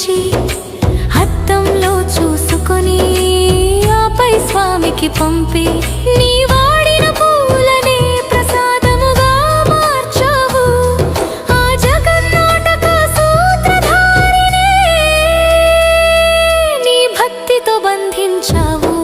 తెచ్చి హత్తంలో చూసుకొని ఆపై స్వామికి పంపి నీ వాడిన పూలనే ప్రసాదముగా మార్చావు. ఆ జగన్నాటక సూత్రధారినే నీ భక్తితో బంధించావు.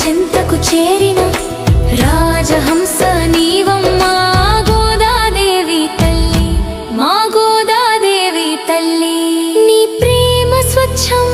చెంతకు చేరిన రాజహంస నీవమ్మా. గోదాదేవి తల్లి మా గోదాదేవి తల్లి. నీ ప్రేమ స్వచ్ఛం